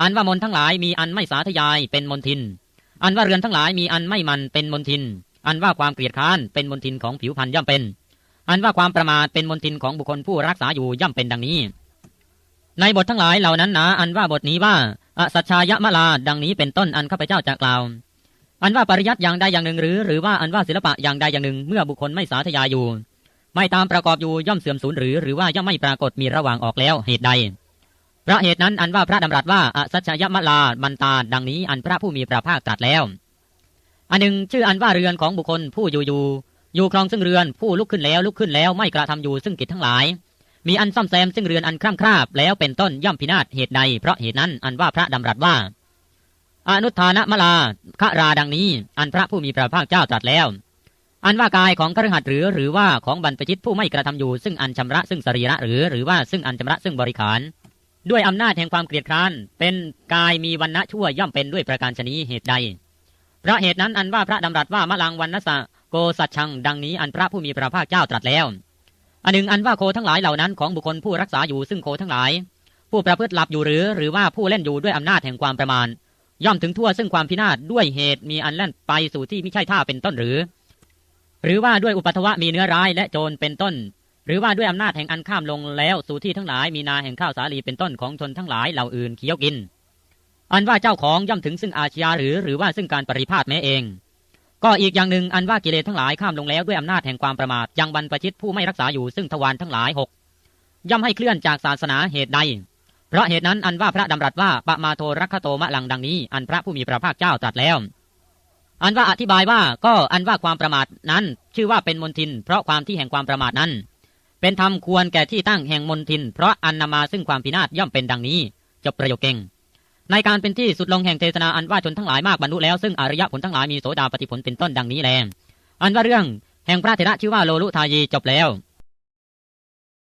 อันว่ามนทั้งหลายมีอันไม่สาธยายเป็นมนทิน อันว่าเรือนทั้งหลายมีอันไม่มันเป็นมนทิน อันว่าความเกลียดค้านเป็นมนทินของผิวพรรณย่อมเป็น อันว่าความประมาทเป็นมนทินของบุคคลผู้รักษาอยู่ย่อมเป็นดังนี้ ในบททั้งหลายเหล่านั้นนะอันว่าบทนี้ว่าอสัชชายมลาดังนี้เป็นต้นอันข้าพเจ้าจะกล่าว อันว่าปริยัติอย่างใดอย่างหนึ่งหรือ หรือว่าอันว่าศิลปะอย่างใดอย่างหนึ่ง เมื่อบุคคลไม่สาธยายอยู่ ไม่ตามประกอบอยู่ย่อมเสื่อมสูญหรือ หรือว่าย่อมไม่ปรากฏมีระหว่างออกแล้วเหตุใด พระเหตุนั้นอันว่าพระดำรัสว่าอสัชชายมลามันตาดังนี้อันพระผู้มีพระภาคตรัสแล้ว อันหนึ่งชื่ออันว่าเรือนของบุคคลผู้อยู่อยู่อยู่ครองซึ่งเรือนผู้ลุกขึ้นแล้วลุกขึ้นแล้วไม่กระทำอยู่ซึ่งกิจทั้งหลาย มีอันซ่อมแซมซึ่งเรือนอันคร่ำคราบแล้วเป็นต้นย่อมพินาศเหตุใดเพราะเหตุนั้นอันว่าพระดำรัสว่า อนุทานมลาคะราดังนี้ อันพระผู้มีพระภาคเจ้าตรัสแล้ว อันว่ากายของครหัสหรือหรือว่าของบรรพชิตผู้ไม่กระทำอยู่ซึ่งอันชำระซึ่งสรีระหรือหรือว่าซึ่งอันชำระซึ่งบริขาร ด้วยอำนาจแห่งความเกลียดคร้าน เป็นกายมีวันณะชั่วย่อมเป็นด้วยประการชนีเหตุใด พระเหตุนั้นอันว่าพระดำรัสว่ามะลังวันนสะโกสัจชัง ดังนี้อันพระผู้มีพระภาคเจ้าตรัสแล้ว อันหนึ่งอันว่าโคทั้งหลายเหล่านั้นของบุคคลผู้รักษาอยู่ซึ่งโคทั้งหลาย ผู้ประพฤติหลับอยู่หรือ หรือว่าผู้เล่นอยู่ด้วยอำนาจแห่งความประมาณ ย่อมถึงทั่วซึ่งความพินาศด้วยเหตุมีอันแล่นไปสู่ที่ไม่ใช่ท่าเป็นต้นหรือ หรือว่าด้วยอุปัทวะมีเนื้อร้ายและโจรเป็นต้น หรือว่าด้วยอำนาจแห่งอันข้ามลงแล้วสู่ที่ทั้งหลายมีนาแห่งข้าวสาลีเป็นต้นของชนทั้งหลายเหล่าอื่นเคี้ยวกิน อันว่าเจ้าของย่อมถึงซึ่งอาชญาหรือหรือว่าซึ่งการปริพาทแม้เอง ก็อีกอย่างหนึ่งอันว่ากิเลสทั้งหลายข้ามลงแล้วด้วยอำนาจแห่งความประมาทยังบรรพชิตผู้ไม่รักษาอยู่ซึ่งทวารทั้งหลายหกย่อมให้เคลื่อนจากศาสนาเหตุใด เพราะเหตุนั้นอันว่าพระดำรัสว่าปะมาโทรักขโตมะลังดังนี้ อันพระผู้มีพระภาคเจ้าตรัสแล้ว อันว่าอธิบายว่าก็อันว่าความประมาทนั้น ชื่อว่าเป็นมนทิน เพราะความที่แห่งความประมาทนั้น เป็นธรรมควรแก่ที่ตั้งแห่งมนทิน เพราะอันนำมาซึ่งความพินาศย่อมเป็นดังนี้จบประโยคเก่งในการเป็นที่สุดลงแห่งเทศนาอันว่าชนทั้งหลายมากบรรลุแล้วซึ่งอริยผลทั้งหลายมีโสดาปฏิผลเป็นต้นดังนี้แล อันว่าเรื่องแห่งพระเถระชื่อว่าโลลุทายีจบแล้ว